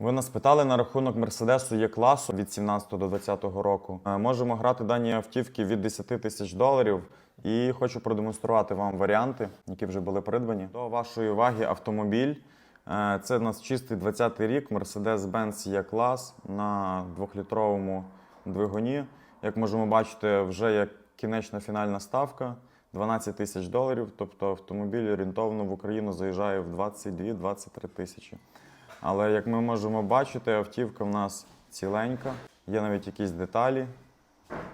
Ви нас питали на рахунок Мерседесу Є класу від 17 до 20 року. Е, Можемо грати дані автівки від 10 тисяч доларів. І хочу продемонструвати вам варіанти, які вже були придбані. До вашої уваги автомобіль. Е, Це у нас чистий 20-й рік Mercedes-Benz Є клас на 2-літровому двигуні. Як можемо бачити, вже є кінечна фінальна ставка 12 тисяч доларів. Тобто автомобіль орієнтовно в Україну заїжджає в 22-23 тисячі. Але як ми можемо бачити, автівка в нас ціленька, є навіть якісь деталі.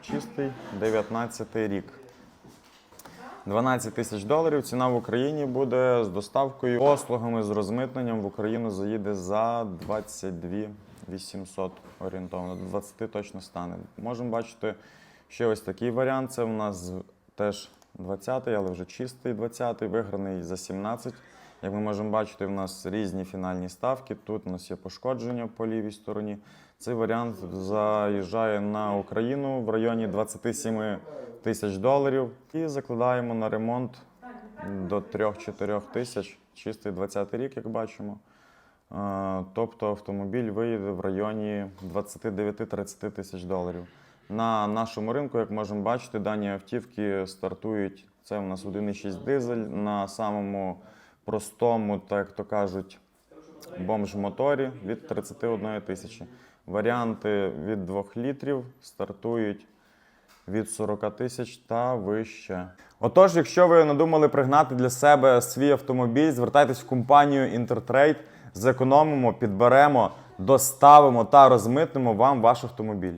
Чистий 19 рік. 12 тисяч доларів. Ціна в Україні буде з доставкою, послугами з розмитненням в Україну заїде за 22 800 орієнтовно. До 20 точно стане. Можемо бачити ще ось такий варіант. Це в нас теж 20-й, але вже чистий 20-й, виграний за 17. Як ми можемо бачити, в нас різні фінальні ставки. Тут у нас є пошкодження по лівій стороні. Цей варіант заїжджає на Україну в районі 27 тисяч доларів і закладаємо на ремонт до 3-4 тисяч. Чистий 20 рік, як бачимо. Тобто автомобіль виїде в районі 29-30 тисяч доларів. На нашому ринку, як можемо бачити, дані автівки стартують. Це у нас 1,6 дизель на самому простому, так то кажуть, бомж-моторі від 31 тисячі. Варіанти від 2 літрів стартують від 40 тисяч та вище. Отож, якщо ви надумали пригнати для себе свій автомобіль, звертайтесь в компанію Інтертрейд, зекономимо, підберемо, доставимо та розмитнемо вам ваш автомобіль.